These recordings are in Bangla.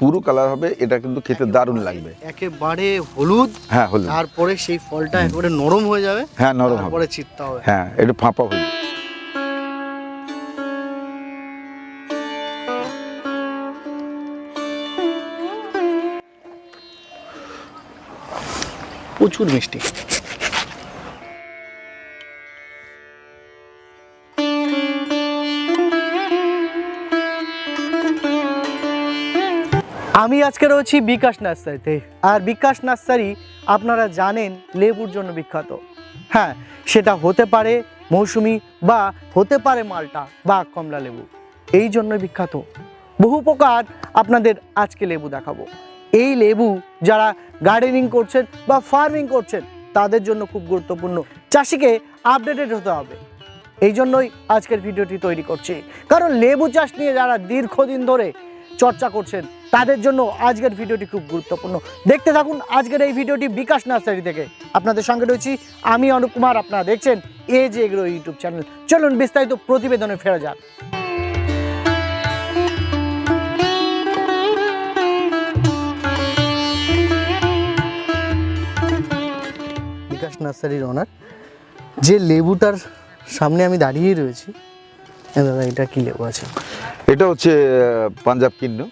পুরো কালার হবে এটা কিন্তু খেতে দারুণ লাগবে। একেবারে হলুদ হ্যাঁ হলুদ। তারপরে সেই ফলটা একেবারে নরম হয়ে যাবে হ্যাঁ নরম হবে। তারপরে ছিটতে হবে। হ্যাঁ এটা ফাঁপা হলুদ প্রচুর মিষ্টি। আমি আজকে রয়েছি বিকাশ নার্সারিতে। আর বিকাশ নার্সারি আপনারা জানেন লেবুর জন্য বিখ্যাত। হ্যাঁ সেটা হতে পারে মৌসুমি বা হতে পারে মালটা বা কমলা লেবু। এই জন্য বিখ্যাত। বহু প্রকার আপনাদের আজকে লেবু দেখাবো। এই লেবু যারা গার্ডেনিং করছেন বা ফার্মিং করছেন, তাদের জন্য খুব গুরুত্বপূর্ণ। চাষিকে আপডেটেড হতে হবে। এই জন্যই আজকের ভিডিওটি তৈরি করছি। কারণ লেবু চাষ নিয়ে যারা দীর্ঘদিন ধরে চর্চা করছেন। তাদের জন্য আজকের ভিডিওটি খুব গুরুত্বপূর্ণ। দেখতে থাকুন আজকের এই ভিডিওটি বিকাশ নার্সারি থেকে। আপনাদের সঙ্গে রয়েছি আমি অনুপ কুমার। আপনারা দেখছেন এ যে এগ্রো ইউটিউব চ্যানেল। চলুন বিস্তারিত প্রতিবেদনে ফেরা যাক। বিকাশ নার্সারির ওনার। যে লেবুটার সামনে আমি দাঁড়িয়ে রয়েছি। দাদা, এটা কি লেবু আছে? এটা হচ্ছে পাঞ্জাব কিন্নু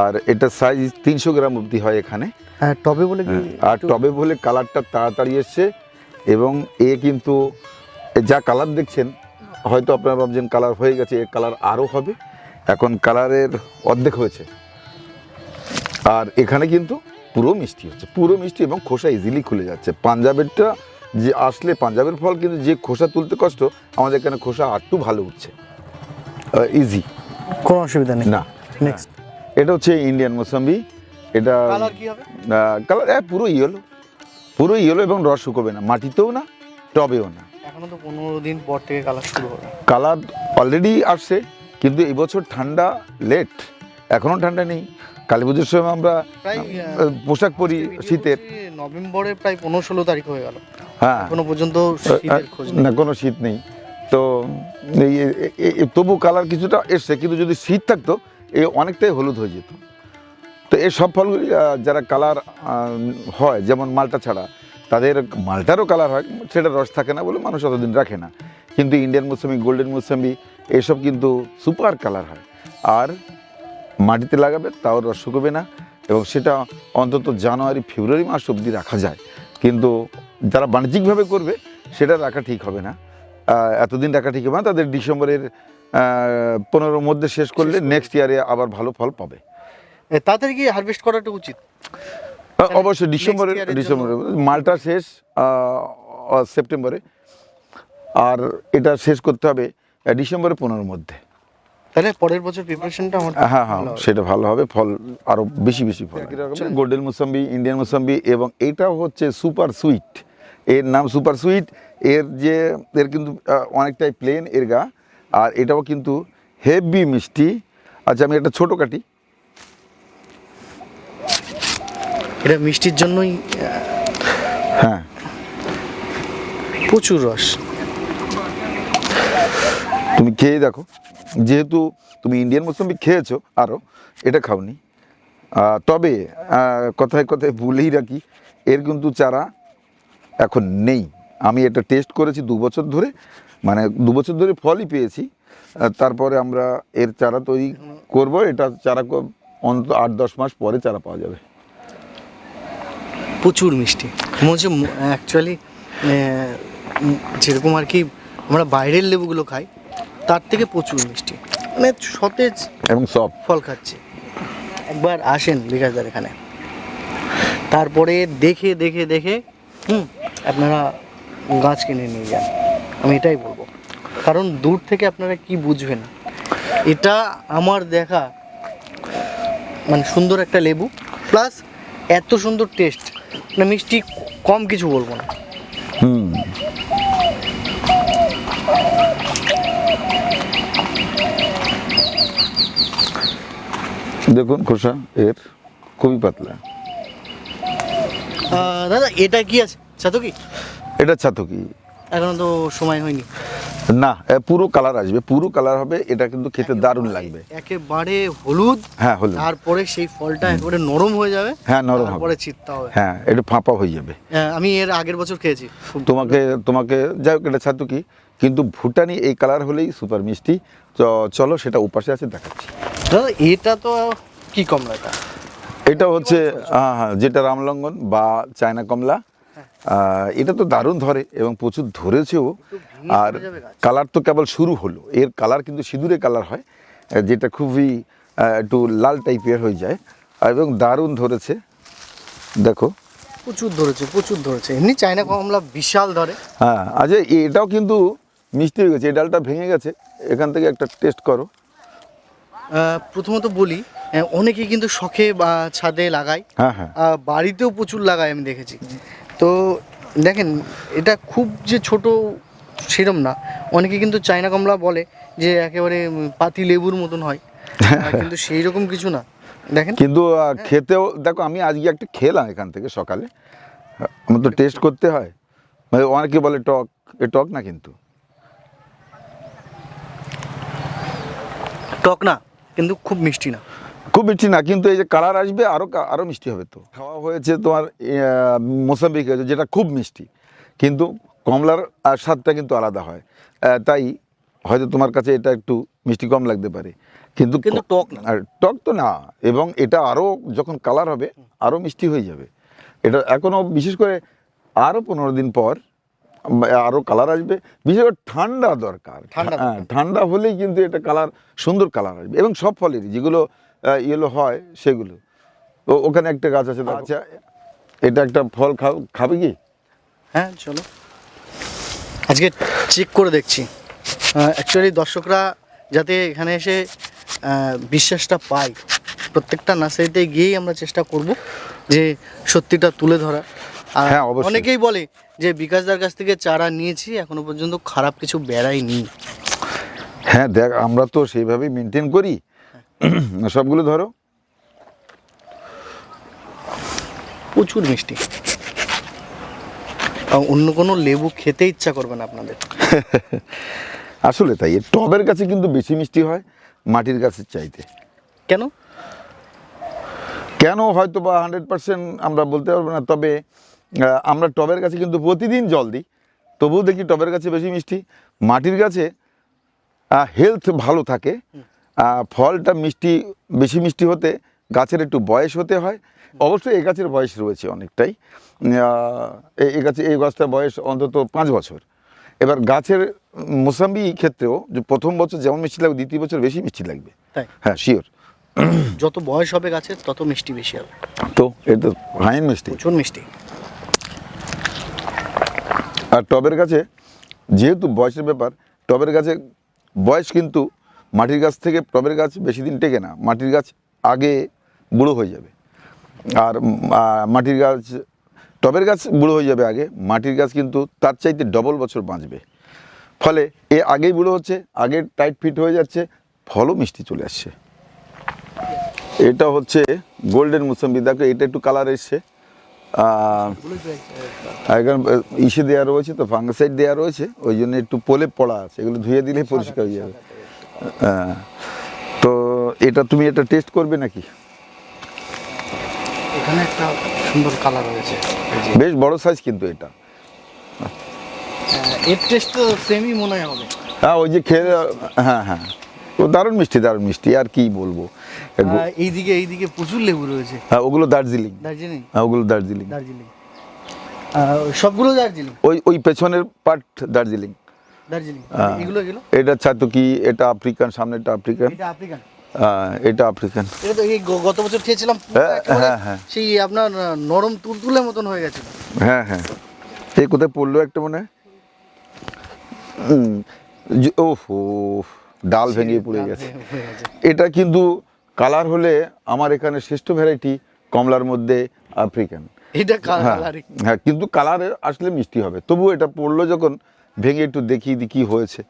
আর এটা সাইজ তিনশো গ্রাম অবধি হয় এখানে। হ্যাঁ টবে বলে হ্যাঁ, আর টবে বলে কালারটা তাড়াতাড়ি এসছে। এবং এ কিন্তু যা কালার দেখছেন হয়তো আপনারা ভাবছেন কালার হয়ে গেছে এর কালার আরও হবে। এখন কালারের অর্ধেক হয়েছে। আর এখানে কিন্তু পুরো মিষ্টি হচ্ছে পুরো মিষ্টি এবং খোসা ইজিলি খুলে যাচ্ছে। পাঞ্জাবেরটা যে আসলে পাঞ্জাবের ফল কিন্তু যে খোসা তুলতে কষ্ট আমাদের এখানে খোসা আরটু ভালো উঠছে। ইজি কোনো অসুবিধা নেই। না। নেক্সট এটা হচ্ছে ইন্ডিয়ান মোসাম্বি এটা কালার কি হবে? হ্যাঁ পুরো ইয়েলো পুরো ইয়েলো এবং রস শুকোবে না। মাটিতেও না টবেও না। এখনও তো পনেরো দিন পর থেকে কালার শুরু হবে। কালার অলরেডি আসছে কিন্তু এবছর ঠান্ডা লেট এখনও ঠান্ডা নেই। কালী পুজোর সময় আমরা প্রায় পোশাক পরি শীতের। নভেম্বরে প্রায় পনেরো ষোলো তারিখ হয়ে গেল। হ্যাঁ। এখনও পর্যন্ত শীতের খোঁজ নেই। না কোনো শীত নেই। তবু কালার কিছুটা এসছে, কিন্তু যদি শীত থাকতো, এ অনেকটাই হলুদ হয়ে যেত। তো এই সব ফলগুলি যারা কালার হয়, যেমন মালটা ছাড়া, তাদের মালটারও কালার হয়, সেটা রস থাকে না বলে মানুষ অতদিন রাখে না। কিন্তু ইন্ডিয়ান মৌসুমি, গোল্ডেন মুসাম্বি এসব কিন্তু সুপার কালার হয়। আর মাটিতে লাগাবে, তাও রস শুকোবে না, এবং সেটা অন্তত জানুয়ারি, ফেব্রুয়ারি মাস অবধি রাখা যায়। কিন্তু যারা বাণিজ্যিকভাবে করবে, সেটা রাখা ঠিক হবে না। এতদিন রাখা ঠিক হবে তাদের ডিসেম্বরের পনেরোর মধ্যে শেষ করলে নেক্সট ইয়ারে আবার ভালো ফল পাবে। তাড়াতাড়ি কি হারভেস্ট করাটা উচিত? অবশ্যই ডিসেম্বরে ডিসেম্বরে মালটা শেষ সেপ্টেম্বরে। আর এটা শেষ করতে হবে আহ, ডিসেম্বরের পনেরোর মধ্যে। তাহলে পরের বছর প্রিপারেশনটা আমার হ্যাঁ হ্যাঁ সেটা ভালো হবে ফল আরও বেশি বেশি ফল গোল্ডেন মুসাম্বি ইন্ডিয়ান মুসাম্বি এবং এটাও হচ্ছে সুপার সুইট এর নাম সুপার সুইট এর যে এর কিন্তু অনেকটাই প্লেন এর গা আর এটাও কিন্তু হেভি মিষ্টি। আচ্ছা আমি একটা ছোটো কাটি। এটা মিষ্টির জন্যই হ্যাঁ। প্রচুর রস। তুমি খেয়ে দেখো। যেহেতু তুমি ইন্ডিয়ান মুসম্বি খেয়েছো আরও এটা খাওনি। তবে কথায় কথায় বলেই রাখি এর কিন্তু চারা এখন নেই। আমি এটা টেস্ট করেছি দু বছর ধরে মানে দু বছর ধরে ফলই পেয়েছি। তারপরে আমরা এর চারা তৈরি করব এটা চারা অন্তত আট দশ মাস পরে চারা পাওয়া যাবে। প্রচুর মিষ্টি। মনে অ্যাকচুয়ালি যেরকম আর কি আমরা বাইরের লেবুগুলো খাই তার থেকে প্রচুর মিষ্টি। মানে সতেজ এবং সব ফল খাচ্ছে। একবার আসেন বিকাশদার এখানে। তারপরে দেখে দেখে দেখে হুম আপনারা গাছ কিনে নিয়ে যান। আমি এটাই বলব। কারণ দূর থেকে আপনারা কি বুঝবেন? এটা আমার দেখা মানে সুন্দর একটা লেবু প্লাস এত সুন্দর টেস্ট মানে মিষ্টি কম কিছু বলব না। হুম। দেখুন খোসা এর খুবই পাতলা। দাদা এটা কি আছে? সাথে কি এটা ছাতকি। এখনও তো সময় হয়নি। না পুরো কালার আসবে পুরো কালার হবে এটা কিন্তু খেতে দারুণ লাগবে। একেবারে হলুদ হ্যাঁ হলুদ। তারপরে সেই ফলটা একেবারে নরম হয়ে যাবে হ্যাঁ নরম হবে। তারপরে চিত্তা হবে। হ্যাঁ এটা ফাঁপা হয়ে যাবে। হ্যাঁ, আমি এর আগের বছর খেয়েছি। তোমাকে তোমাকে যাই হোক এটা ছাতু কি কিন্তু ভুটানি এই কালার হলেই সুপার মিষ্টি। চলো সেটা উপাসে আছে দেখাচ্ছি। দাদা এটা তো কি কমলা এটা? হচ্ছে হ্যাঁ হ্যাঁ যেটা রামলঙ্গন বা চায়না কমলা এটা তো দারুণ ধরে এবং প্রচুর ধরেছেও। আর। কালার তো কেবল শুরু হলো। এর কালার কিন্তু সিঁদুরে কালার হয় যেটা খুবই একটু লাল টাইপের হয়ে যায়। এবং দারুণ ধরেছে। দেখো। প্রচুর ধরেছে প্রচুর ধরেছে। এমনি চায়না কমলা বিশাল ধরে। হ্যাঁ আজ এটাও কিন্তু মিষ্টি হয়ে গেছে। এই ডালটা ভেঙে গেছে। এখান থেকে একটা টেস্ট করো। প্রথমত বলি অনেকে কিন্তু শখে বা ছাদে লাগায়। হ্যাঁ হ্যাঁ। বাড়িতেও প্রচুর লাগায় আমি দেখেছি। তো দেখেন এটা খুব যে ছোট সেরম না। অনেকে কিন্তু চায়না কমলা বলে যে একেবারে পাতি লেবুর মতন হয়। কিন্তু সেই রকম কিছু না। দেখেন। কিন্তু খেতেও দেখো আমি আজকে একটা খেলাম এখান থেকে সকালে। আমার তো টেস্ট করতে হয়। মানে অনেকে বলে টক এ টক না কিন্তু। টক না কিন্তু খুব মিষ্টি না। খুব মিষ্টি না কিন্তু এই যে কালার আসবে আরও আরও মিষ্টি হবে তো। খাওয়া হয়েছে তোমার আহ, মোসাম্বি খেয়েছে যেটা খুব মিষ্টি কিন্তু কমলার আর স্বাদটা কিন্তু আলাদা হয়। তাই হয়তো তোমার কাছে এটা একটু মিষ্টি কম লাগতে পারে। কিন্তু কিন্তু টক না। আর টক তো না এবং এটা আরও যখন কালার হবে আরও মিষ্টি হয়ে যাবে। এটা এখনও বিশেষ করে আরও পনেরো দিন পর আরও কালার আসবে। বিশেষ করে ঠান্ডা দরকার। ঠান্ডা হ্যাঁ ঠান্ডা হলেই কিন্তু এটা কালার সুন্দর কালার আসবে এবং সব ফলেরই যেগুলো ইয়েলো হয় সেগুলো। তো ওখানে একটা গাছ আছে। আচ্ছা। এটা একটা ফল খাও খাবে কি? হ্যাঁ চলো। আজকে চেক করে দেখছি। অ্যাকচুয়ালি দর্শকরা যাতে এখানে এসে বিশ্বাসটা পায়। প্রত্যেকটা নার্সারিতে গিয়েই আমরা চেষ্টা করব যে সত্যিটা তুলে ধরা আর হ্যাঁ, অনেকেই বলে যে বিকাশদার কাছ থেকে চারা নিয়েছি এখনও পর্যন্ত খারাপ কিছু বেড়ায়নি। হ্যাঁ দেখ আমরা তো সেইভাবেই মেনটেন করি। সবগুলো ধরো। প্রচুর মিষ্টি। আর অন্য কোনো লেবু খেতে ইচ্ছা করবে না আপনাদের। আসলে তাই টবের কাছে কিন্তু বেশি মিষ্টি হয় মাটির গাছের চাইতে। কেন? কেন হয়তো বা হান্ড্রেড পার্সেন্ট আমরা বলতে পারব না তবে আমরা টবের কাছে কিন্তু প্রতিদিন জল দিই তবুও দেখি টবের কাছে বেশি মিষ্টি মাটির গাছে হেলথ ভালো থাকে। ফলটা মিষ্টি বেশি মিষ্টি হতে গাছের একটু বয়স হতে হয়। অবশ্যই এই গাছের বয়স রয়েছে অনেকটাই। এই- গাছে এই গাছটার বয়স অন্তত পাঁচ বছর। এবার গাছের মোসাম্বি ক্ষেত্রেও যে প্রথম বছর যেমন মিষ্টি লাগবে দ্বিতীয় বছর বেশি মিষ্টি লাগবে। তাই? হ্যাঁ শিওর যত বয়স হবে গাছের তত মিষ্টি বেশি হবে। তো এটা ফাইন মিষ্টি। প্রচুর মিষ্টি। আর টবের গাছে যেহেতু বয়সের ব্যাপার টবের গাছে বয়স কিন্তু মাটির গাছ থেকে টবের গাছ বেশি দিন টেকে না, মাটির গাছ আগে বুড়ো হয়ে যাবে। আর মাটির গাছ, টবের গাছ বুড়ো হয়ে যাবে আগে, মাটির গাছ কিন্তু তার চাইতে ডবল বছর বাঁচবে। ফলে এ আগেই বুড়ো হচ্ছে, আগে টাইট ফিট হয়ে যাচ্ছে, ফলও মিষ্টি চলে আসছে। এটা হচ্ছে গোল্ডেন মুসম্বি, দেখো এটা একটু কালার এসছে। এখানে ইসে দেওয়া রয়েছে তো ফাঙ্গাসাইড দেওয়া রয়েছে, ওই জন্য একটু পোলে পড়া আছে, এগুলো ধুয়ে দিলে পরিষ্কার হয়ে যাবে। তো এটা তুমি এটা টেস্ট করবে নাকি? এখানে একটা সুন্দর কালার রয়েছে বেশ বড় সাইজ কিন্তু এটা। এর টেস্ট তো সেমই মনে হবে হ্যাঁ ওই যে খেয়ে হ্যাঁ হ্যাঁ। ও দারুণ মিষ্টি দারুণ মিষ্টি আর কি বলব? এইদিকে এইদিকে প্রচুর লেবু রয়েছে। হ্যাঁ ওগুলো দার্জিলিং। দার্জিলিং? হ্যাঁ ওগুলো দার্জিলিং। দার্জিলিং। সবগুলো দার্জিলিং? ওই ওই পেছনের পার্ট দার্জিলিং। দার্জিলিং। হ্যাঁ। এগুলো এগুলো? এটা ছাতুকি এটা আফ্রিকান সামনেটা আফ্রিকান। এটা আফ্রিকান? এটা আফ্রিকান। এটা তো এই গত বছর খেয়েছিলাম। হ্যাঁ, হ্যাঁ, হ্যাঁ। সেই আপনার নরম মতন হয়ে গেছিল হ্যাঁ হ্যাঁ। এই কোথায় পড়ল একটা মনে? হয় ওহো ডাল ভেঙে পড়ে গেছে। এটা কিন্তু কালার হলে আমার এখানে শ্রেষ্ঠ ভ্যারাইটি কমলার মধ্যে আফ্রিকান। এটা হ্যাঁ হ্যাঁ কিন্তু কালার আসলে মিষ্টি হবে। তবু এটা পড়ল যখন ভেঙে একটু দেখি দি কি হয়েছে।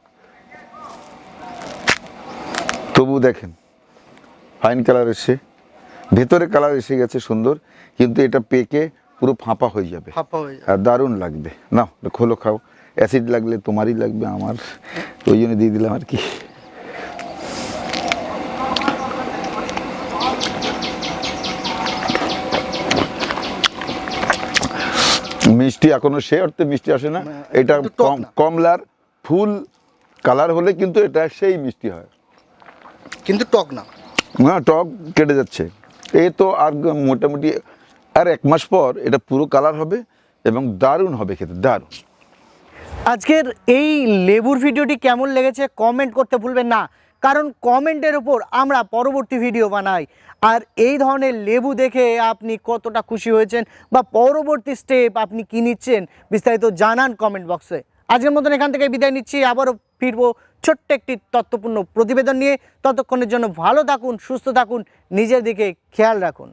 তবু দেখেন ফাইন কালার এসে ভেতরে কালার এসে গেছে সুন্দর কিন্তু এটা পেকে পুরো ফাঁপা হয়ে যাবে। ফাঁপা হয়ে আর দারুণ লাগবে। না খোলো খাও। অ্যাসিড লাগলে তোমারই লাগবে আমার। ওই জন্য দিয়ে দিলাম আর কি। মিষ্টি এখনও সে অর্থে মিষ্টি আসে না। এটা কম কমলার ফুল কালার হলে কিন্তু এটা সেই মিষ্টি হয়। কিন্তু টক না। না টক কেটে যাচ্ছে। এই তো আর মোটামুটি আর এক মাস পর এটা পুরো কালার হবে এবং দারুণ হবে খেতে দারুণ। আজকের এই লেবুর ভিডিওটি কেমন লেগেছে কমেন্ট করতে ভুলবেন না। কারণ কমেন্টের ওপর আমরা পরবর্তী ভিডিও বানাই। আর এই ধরনের লেবু দেখে আপনি কতটা খুশি হয়েছেন বা পরবর্তী স্টেপ আপনি কী নিচ্ছেন, বিস্তারিত জানান কমেন্ট বক্সে। আজকের মতন এখান থেকে বিদায় নিচ্ছি। আবারও ফিরবো ছোট্ট একটি তত্ত্বপূর্ণ প্রতিবেদন নিয়ে। ততক্ষণের জন্য ভালো থাকুন, সুস্থ থাকুন, নিজের দিকে খেয়াল রাখুন।